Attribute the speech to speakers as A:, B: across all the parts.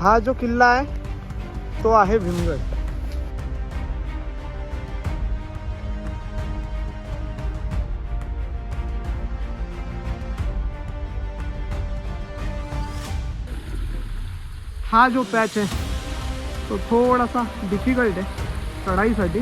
A: हा जो किल्ला है तो आहे भीमगढ़ हा जो पैच है तो थोड़ा सा डिफ़िकल्ट है आहे चढाईसाठी.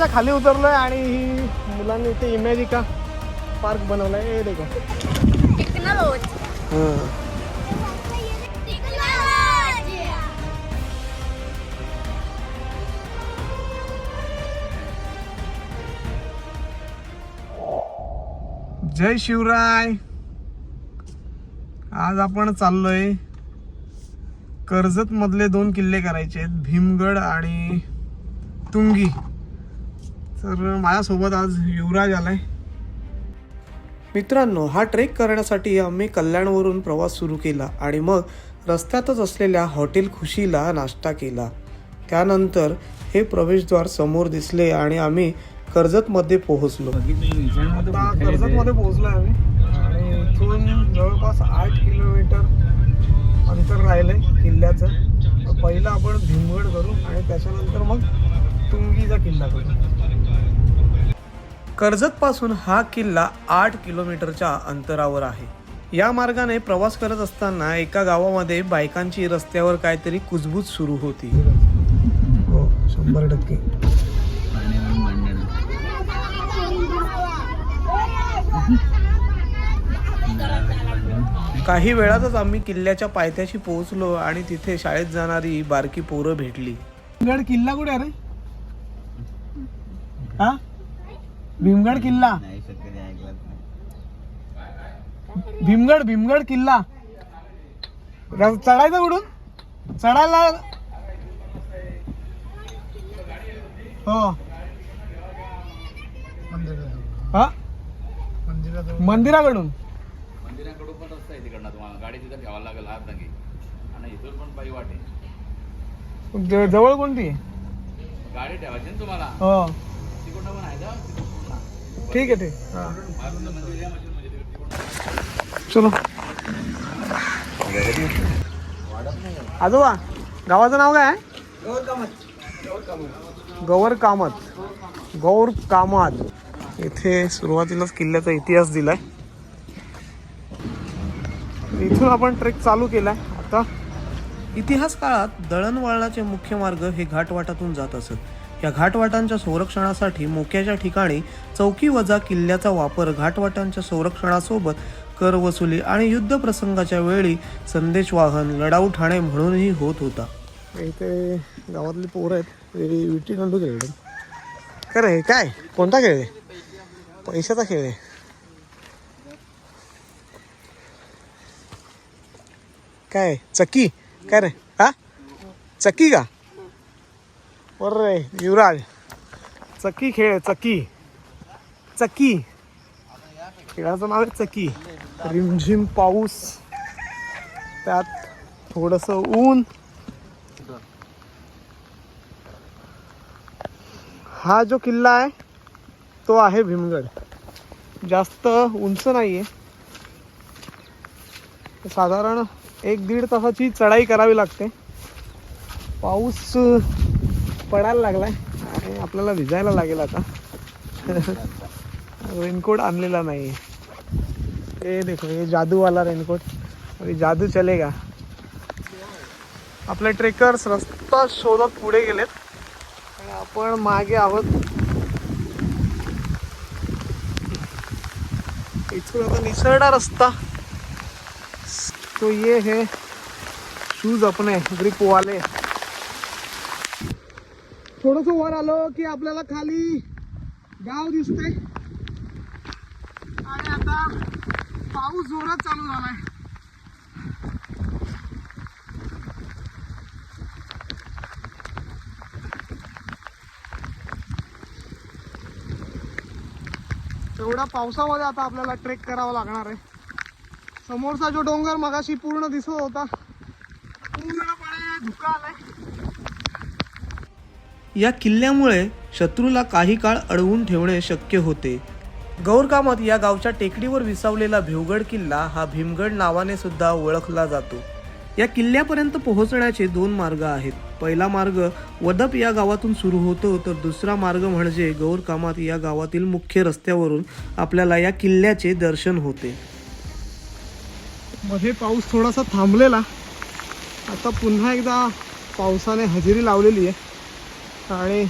A: किल्ल्याच्या खाली उतरलोय आणि ही मुलांनी इथे इमेजिका पार्क बनवलाय. हे देखो. जय शिवराय. आज आपण चाललोय कर्जत मधले दोन किल्ले करायचे आहेत भीमगड आणि तुंगी. तर माझ्यासोबत आज युवराज आलाय. मित्रांनो हा ट्रेक करण्यासाठी आम्ही कल्याणवरून प्रवास सुरू केला आणि मग रस्त्यातच असलेल्या हॉटेल खुशीला नाश्ता केला. त्यानंतर हे प्रवेशद्वार समोर दिसले आणि आम्ही कर्जतमध्ये पोहोचलो. आता कर्जतमध्ये पोहोचलो आम्ही. आणि इथून जवळपास आठ किलोमीटर अंतर राहिलंय किल्ल्याचं. तर पहिलं आपण भीमगड करू आणि त्याच्यानंतर मग तुंगीचा किल्ला करू. कर्जत पासून हा किल्ला आठ किलोमीटरच्या अंतरावर आहे. या मार्गाने प्रवास करत असताना एका गावामध्ये बायकांची रस्त्यावर काहीतरी कुजबूज सुरू होती. हो शंभर टक्के. काही वेळातच आम्ही किल्ल्याच्या पायथ्याशी पोहोचलो आणि तिथे शाळेत जाणारी बारकी पोरं भेटली. भीमगड किल्ला कुठे आहे रे? हा? भीमगड किल्ला. भीमगड भीमगड किल्ला. र- चढायचं कुठून? चढायला हो. हा? मंदिराकडून.
B: मंदिराकडून पण रस्ता आहे तिकडनं तुम्हाला. गाडी तिथं ठेवायला लागेल हात नक्की आणि इथून पण पायी वाटे
A: ज- जवळ कोणती?
B: गाडी ठेवायची ना तुम्हाला?
A: हो.
B: तिकडनं पण आहे का? तिकडून पण आहे.
A: ठीक आहे ठीक. चलो. आजोबा गावाचं नाव काय आहे? गौर कामत. गौर कामत. इथे सुरुवातीलाच किल्ल्याचा इतिहास दिलाय. इथून आपण ट्रेक चालू केलाय. आता इतिहास काळात दळणवळणाचे मुख्य मार्ग हे घाटवाटातून जात असत. या घाटवाटांच्या संरक्षणासाठी मोक्याच्या ठिकाणी चौकी वजा किल्ल्याचा वापर घाटवाटांच्या संरक्षणासोबत कर वसुली आणि युद्ध प्रसंगाच्या वेळी संदेश वाहन लढाऊ ठाणे म्हणूनही होत होता. इथे गावातले पोरं आहेत. विटी दांडू खेळले काय काय? कोणता खेळ आहे? पैशाचा खेळ आहे. काय? चक्की? काय रे? हा? चक्की का? बरं रे युवराज. चक्की खेळ चकी. चक्की चक्की खेळाचं नाव आहे चकी. रिमझिम पाऊस. त्यात थोडंसं ऊन. हा जो किल्ला आहे तो आहे भीमगड. जास्त उंच नाही आहे साधारण एक दीड तासाची चढाई करावी लागते. पाऊस पडायला लागलाय. आणि आपल्याला भिजायला लागेल आता. रेनकोट आणलेला नाही. ये देखो हे जादूवाला रेनकोट. जादू चलेगा. आपले ट्रेकर्स रस्ता शोधत पुढे गेलेत. आणि आपण मागे आहोत. इथून आता निसरडा रस्ता. तो ये है. शूज अपने ग्रिप वाले. थोडस वर आलो की आपल्याला खाली गाव दिसते आणि आता पाऊस जोरात चालू झालाय. एवढ्या पावसामध्ये आता आपल्याला ट्रेक करावा लागणार आहे. समोरचा जो डोंगर मगाशी पूर्ण दिसत होता पूर्णपणे धुका आलाय. या किल्ल्यामुळे शत्रूला काही काळ अडवून ठेवणे शक्य होते. गौरकामत या गावच्या टेकडीवर विसावलेला भिवगड किल्ला हा भीमगड नावाने सुद्धा ओळखला जातो. या किल्ल्यापर्यंत पोहोचण्याचे दोन मार्ग आहेत. पहिला मार्ग वदप या गावातून सुरू होतो तर दुसरा मार्ग म्हणजे गौरकामात या गावातील मुख्य रस्त्यावरून आपल्याला या किल्ल्याचे दर्शन होते. मध्ये पाऊस थोडासा थांबलेला. आता पुन्हा एकदा पावसाने हजेरी लावलेली आहे. आणि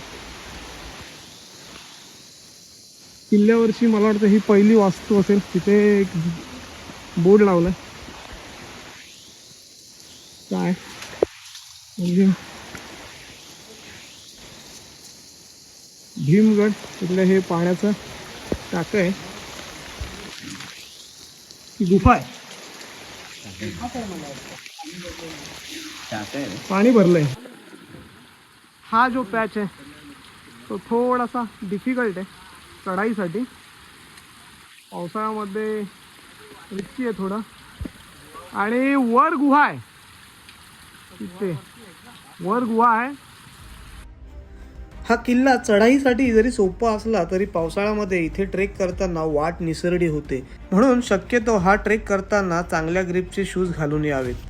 A: किल्ल्यावरची मला वाटतं ही पहिली वास्तू असेल. तिथे एक बोर्ड लावलाय. काय? म्हणजे भीमगड तिकडे हे पाण्याचं टाकं आहे. ही गुफा आहे. पाणी भरलंय. हा जो पॅच आहे तो थोडासा डिफिकल्ट आहे चढाईसाठी. पावसाळ्यामध्ये रिस्की आहे थोडं. आणि वर गुहा आहे. तिथे वर गुहा आहे. हा किल्ला चढाईसाठी जरी सोपा असला तरी पावसाळ्यामध्ये इथे ट्रेक करताना वाट निसरडी होते. म्हणून शक्यतो हा ट्रेक करताना चांगल्या ग्रिपचे शूज घालून यावेत.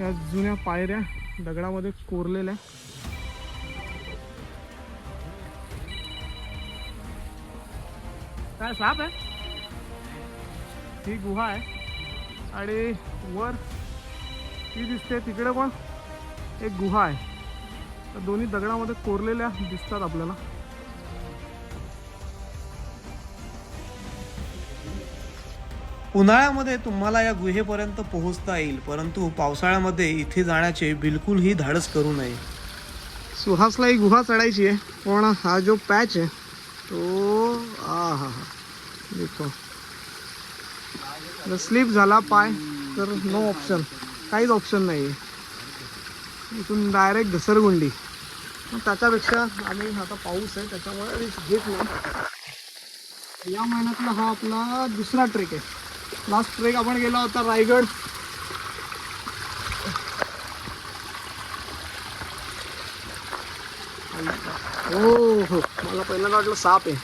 A: या जुन्या पायऱ्या दगडामध्ये कोरलेल्या. काय साप आहे? ही गुहा आहे. आणि वर ती दिसते तिकडे पण एक गुहा आहे. तर दोन्ही दगडामध्ये कोरलेल्या दिसतात आपल्याला. उन्हाळ्यामध्ये तुम्हाला या गुहेपर्यंत पोहोचता येईल परंतु पावसाळ्यामध्ये इथे जाण्याचे बिलकुलही धाडस करू नये. सुहासला ही गुहा चढायची आहे पण हा जो पॅच आहे तो आ हा हा. जर स्लिप झाला पाय तर नो ऑप्शन काहीच ऑप्शन नाही आहे इथून डायरेक्ट घसरगुंडी. मग त्याच्यापेक्षा आम्ही आता पाऊस आहे त्याच्यामुळे रिस्क घेत नाही. या महिन्यातला हा आपला दुसरा ट्रेक आहे. लास्ट ट्रेक आपण गेला होता रायगड. हो हो. मला पहिल्यांदा वाटलं साप आहे.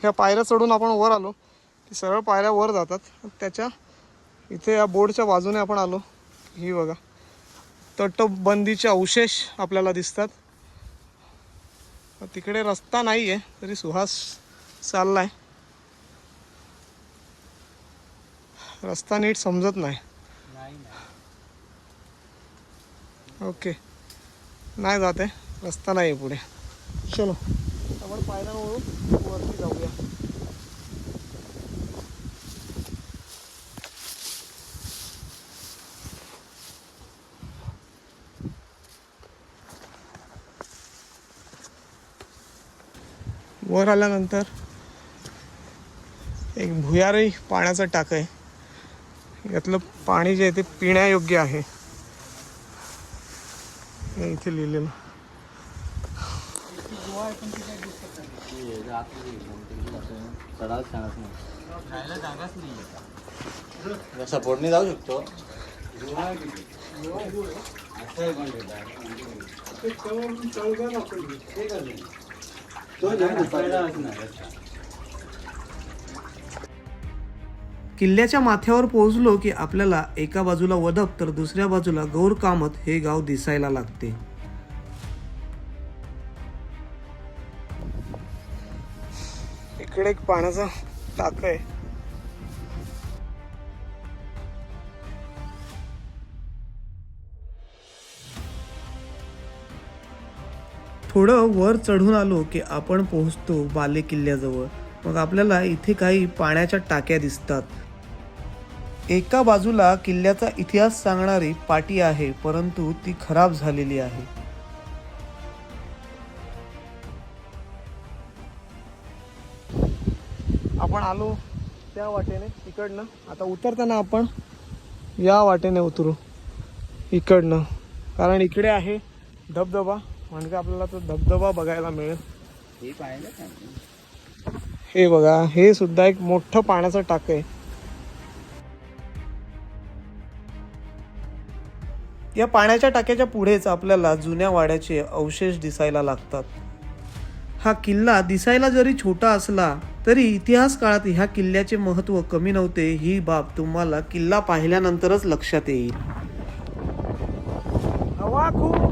A: ह्या पायऱ्या चढून आपण वर आलो. की सरळ पायऱ्या वर जातात. त्याच्या इथे या बोर्डच्या बाजूने आपण आलो. ही बघा. तटबंदीचे अवशेष आपल्याला दिसतात. तिकडे रस्ता नाही आहे तरी सुहास चाललाय. रस्ता नीट समजत नाही. ओके. नाही जात रस्ता नाही आहे पुढे. चलो. आपण पायऱ्यांवरून वरती जाऊया. वर आल्यानंतर एक भुयारी पाण्याचं टाकं आहे. यातलं पाणी जे आहे ते पिण्यायोग्य आहे. हे इथे लिहिलेलं.
C: सपोर्टने जाऊ शकतो.
A: किल्ल्याच्या माथ्यावर पोहोचलो की आपल्याला एका बाजूला वदप तर दुसऱ्या बाजूला गौर कामत हे गाव दिसायला लागते. इकडे एक पाण्याचा टाक आहे. थोडं वर चढून आलो की आपण पोहोचतो बाले किल्ल्याजवळ मग आपल्याला इथे काही पाण्याच्या टाक्या दिसतात. एका बाजूला किल्ल्याचा इतिहास सांगणारी पाटी आहे परंतु ती खराब झालेली आहे. आपण आलो त्या वाटेने इकडनं. आता उतरताना आपण या वाटेने उतरू. इकडनं. कारण इकडे आहे धबधबा. म्हणजे आपल्याला तो धबधबा बघायला मिळेल.
C: हे पाहिलं
A: हे बघा हे सुद्धा एक मोठं पाण्याचं टाक आहे. या पाण्याच्या टाक्याच्या पुढेच आपल्याला जुन्या वाड्याचे अवशेष दिसायला लागतात. हा किल्ला दिसायला जरी छोटा असला तरी इतिहास काळात ह्या किल्ल्याचे महत्त्व कमी नव्हते ही बाब तुम्हाला किल्ला पाहिल्यानंतरच लक्षात येईल. हवा खूप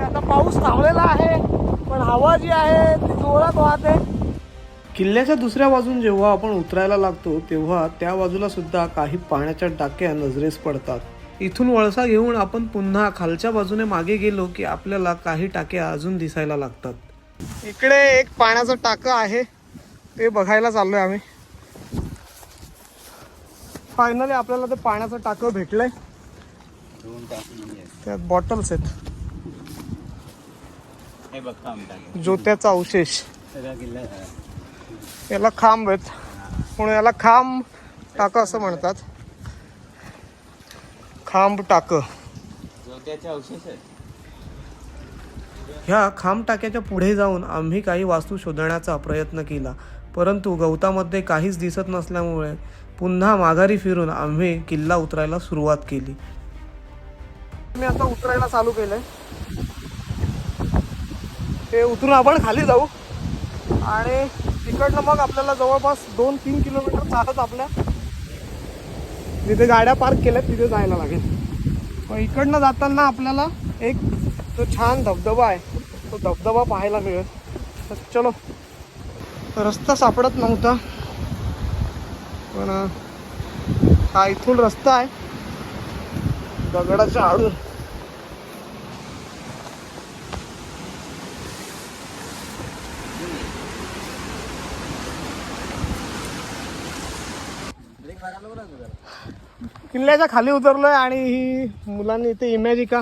A: आता पाऊस थांबलेला आहे पण हवा जी आहे ती जोरात वाहते. किल्ल्याच्या दुसऱ्या बाजून जेव्हा आपण उतरायला लागतो तेव्हा त्या बाजूला सुद्धा काही पाण्याच्या टाक्या नजरेस पडतात. इथून वळसा घेऊन आपण पुन्हा खालच्या बाजूने मागे गेलो की आपल्याला काही टाक्या अजून दिसायला लागतात. इकडे एक पाण्याचं टाकं आहे. ते बघायला चाललोय आम्ही. फायनली आपल्याला ते पाण्याचं टाकं भेटलंय. त्यात बॉटल्स आहेत. जोत्याचा अवशेष. याला खांब आहेत. म्हणून याला खांब टाकं असं म्हणतात. खांब टाकं. ह्या खांब टाक्याच्या पुढे जाऊन आम्ही काही वास्तू शोधण्याचा प्रयत्न केला. परंतु गवतामध्ये काहीच दिसत नसल्यामुळे पुन्हा माघारी फिरून आम्ही किल्ला उतरायला सुरुवात केली. मी आता उतरायला चालू केलंय. ते उतरून आपण खाली जाऊ. आणि तिकडनं मग आपल्याला जवळपास दोन तीन किलोमीटर चालत आपल्या. जिथे गाड्या पार्क केल्यात तिथे जायला लागेल. मग इकडनं जाताना आपल्याला एक तो छान धबधबा आहे तो धबधबा पाहायला मिळेल. तर चलो. रस्ता सापडत नव्हता. पण हा इथून रस्ता आहे. दगडाच्या आडून. किल्ल्याच्या खाली उतरलोय आणि ही मुलांनी इथे इमॅजिका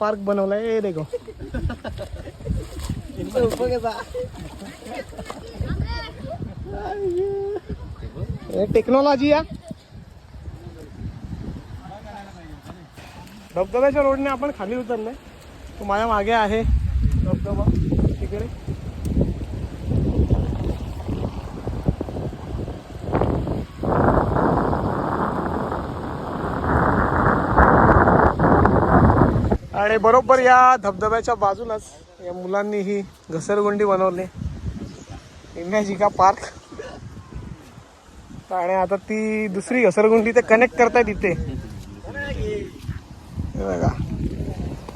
A: पार्क बनवलाय. ए देखो. टेक्नॉलॉजी या. धबधब्याच्या रोडने आपण खाली उतरलोय. तो माझ्या मागे आहे. धबधबा. तिकडे. आणि बरोबर या धबधब्याच्या बाजूलाच या मुलांनी ही घसरगुंडी बनवली. इमॅजिका पार्क आणि आता ती दुसरी घसरगुंडी ते कनेक्ट करतायत इथे. हे बघा.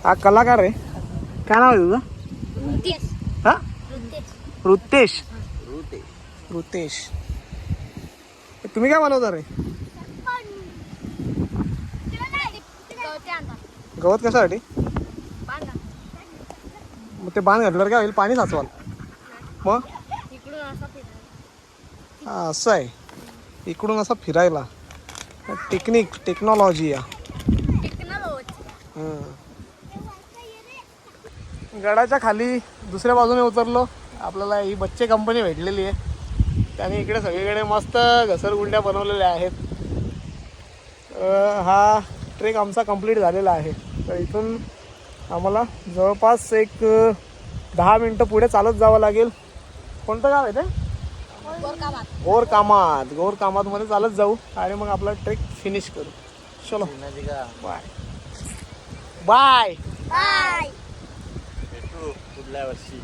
A: हा कलाकार आहे. काय नाव आहे तुझं? हा? रुतेश. रुतेश. तुम्ही काय बनवता रे गवत कशासाठी? मग ते बांध घातल्यावर काय होईल? पाणी साचवाल. मग? हा असं आहे. इकडून असं फिरायला. टेक्निक टेक्नॉलॉजी या. गडाच्या खाली दुसऱ्या बाजूने उतरलो. आपल्याला ही बच्चे कंपनी भेटलेली आहे. त्याने इकडे सगळीकडे मस्त घसरगुंड्या बनवलेल्या आहेत. हा ट्रेक आमचा कंप्लीट झालेला आहे. तर इथून आम्हाला जवळपास एक दहा मिनटं पुढे चालत जावं लागेल. कोणतं गाव आहे ते? गोर कामात गोर कामातमध्ये चालत जाऊ आणि मग आपला ट्रेक फिनिश करू. चलो. बाय. बाय.
C: भेटू पुढल्या वर्षी.